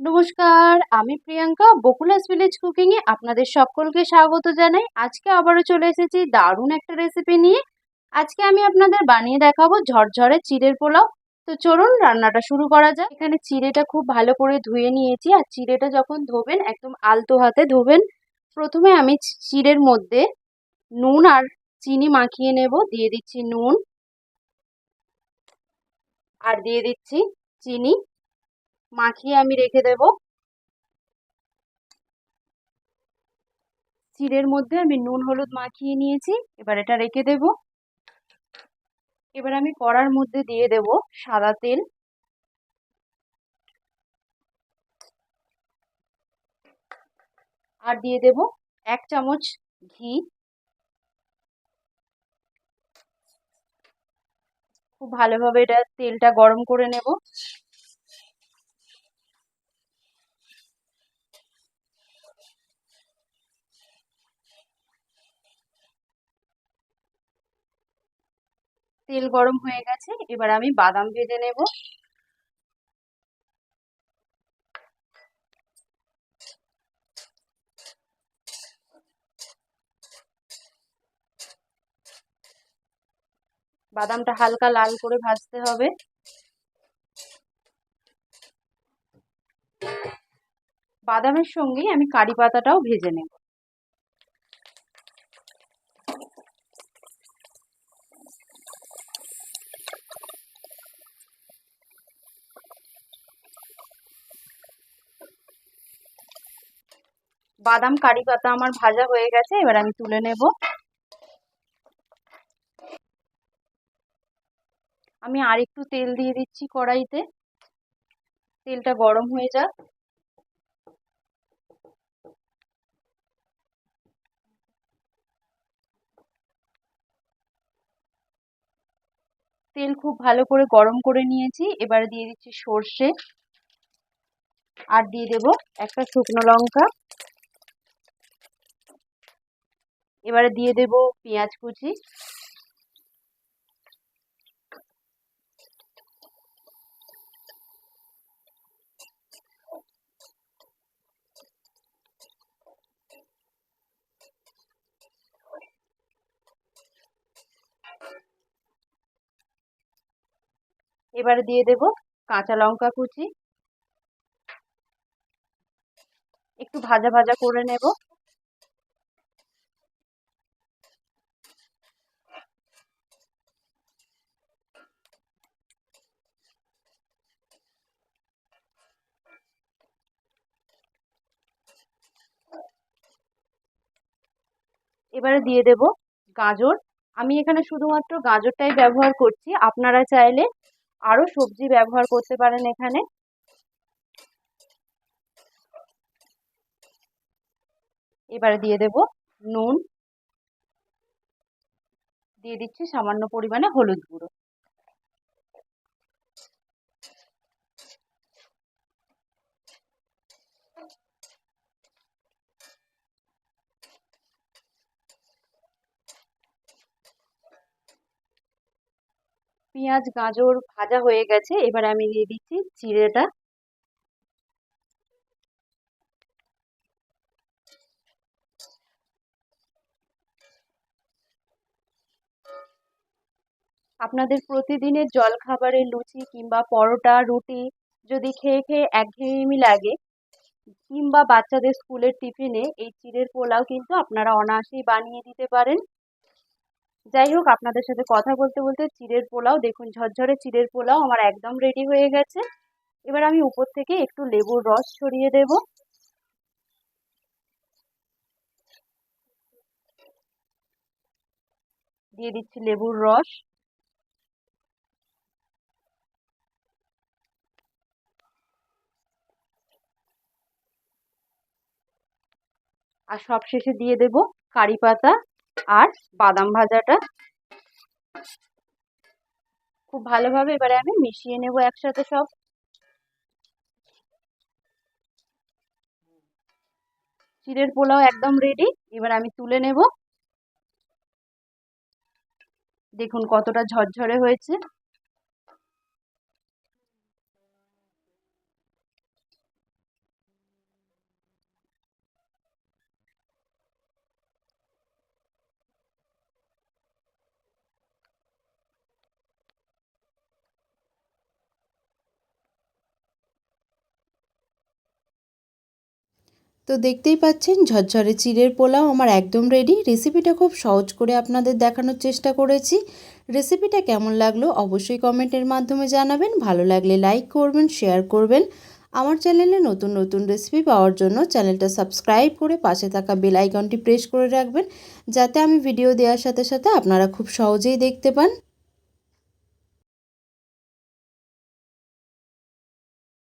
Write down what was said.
নমস্কার, আমি প্রিয়াঙ্কা, বকুলাস ভিলেজ কুকিংয়ে আপনাদের সকলকে স্বাগত জানাই। আজকে আবারও চলে এসেছি দারুণ একটা রেসিপি নিয়ে। আজকে আমি আপনাদের বানিয়ে দেখাবো ঝরঝরে চিড়ের পোলাও। তো চলুন রান্নাটা শুরু করা যাক। এখানে চিড়েটা খুব ভালো করে ধুয়ে নিয়েছি আর চিড়েটা যখন ধোবেন, একদম আলতো হাতে ধোবেন, প্রথমে আমি চিড়ের মধ্যে নুন আর চিনি মাখিয়ে নেব। দিয়ে দিচ্ছি নুন। আর দিয়ে দিচ্ছি চিনি। মাখিয়ে আমি রেখে দেব। চিড়ের মধ্যে আমি নুন, হলুদ মাখিয়ে নিয়েছি, এবার এটা রেখে দেব। এবার আমি কড়ার মধ্যে দিয়ে দেব সাদা তেল। আর দিয়ে দেব এক চামচ ঘি। খুব ভালোভাবে এটা তেলটা গরম করে নেব। তেল গরম হয়ে গেছে, এবার আমি বাদাম ভেজে নেব। বাদামটা হালকা লাল করে ভাজতে হবে। বাদামের সঙ্গেই আমি কারি পাতাটাও ভেজে নেব। বাদাম কারি পাতা আমার ভাজা হয়ে গেছে, এবার আমি তুলে নেব। আমি আর একটু তেল দিয়ে দিচ্ছি কড়াইতে। তেলটা গরম হয়ে যাক। তেল খুব ভালো করে গরম করে নিয়েছি, এবার দিয়ে দিচ্ছি সর্ষে। আর দিয়ে দেব একটা শুকনো লঙ্কা। এবারে দিয়ে দেব পেঁয়াজ কুচি। এবারে দিয়ে দেব কাঁচা লঙ্কা কুচি। একটু ভাজা ভাজা করে নেব। এবারে দিয়ে দেব গাজর। আমি এখানে শুধুমাত্র গাজরটাই ব্যবহার করছি। আপনারা চাইলে আরও সবজি ব্যবহার করতে পারেন এখানে। এবারে দিয়ে দেব নুন। দিয়ে দিচ্ছি সামান্য পরিমাণে হলুদ গুঁড়ো। পেঁয়াজ, গাজর ভাজা হয়ে গেছে। এবার আমি দিয়ে দিচ্ছি চিড়েটা আপনাদের প্রতিদিনের জলখাবারে লুচি কিংবা পরোটা, রুটি যদি খেয়ে খেয়ে একঘেয়েমি লাগে, কিংবা বাচ্চাদের স্কুলের টিফিনে এই চিড়ের পোলাও কিন্তু আপনারা অনায়াসেই বানিয়ে দিতে পারেন। যাই হোক, আপনাদের সাথে কথা বলতে বলতে চিড়ের পোলাও, দেখুন ঝরঝরে চিড়ের পোলাও আমার একদম রেডি হয়ে গেছে। এবার আমি উপর থেকে একটু লেবুর রস ছড়িয়ে দেব। দিয়ে দিচ্ছি লেবুর রস। আর সবশেষে দিয়ে দেব কারি পাতা। আর বাদাম ভাজাটা খুব ভালোভাবে এবারে আমি মিশিয়ে নেব একসাথে সব। চিড়ের পোলাও একদম রেডি এবার আমি তুলে নেব। দেখুন কতটা ঝরঝরে হয়েছে। তো দেখতেই পাচ্ছেন, ঝরঝরে চিড়ের পোলাও আমার একদম রেডি রেসিপিটা খুব সহজ করে আপনাদের দেখানোর চেষ্টা করেছি। রেসিপিটা কেমন লাগল অবশ্যই কমেন্টের মাধ্যমে জানাবেন। ভালো লাগলে লাইক করবেন শেয়ার করবেন। আমার চ্যানেলে নতুন নতুন রেসিপি পাওয়ার জন্য চ্যানেলটা সাবস্ক্রাইব করে পাশে থাকা বেল আইকনটি প্রেস করে রাখবেন, যাতে আমি ভিডিও দেওয়ার সাথে সাথে আপনারা খুব সহজেই দেখতে পান।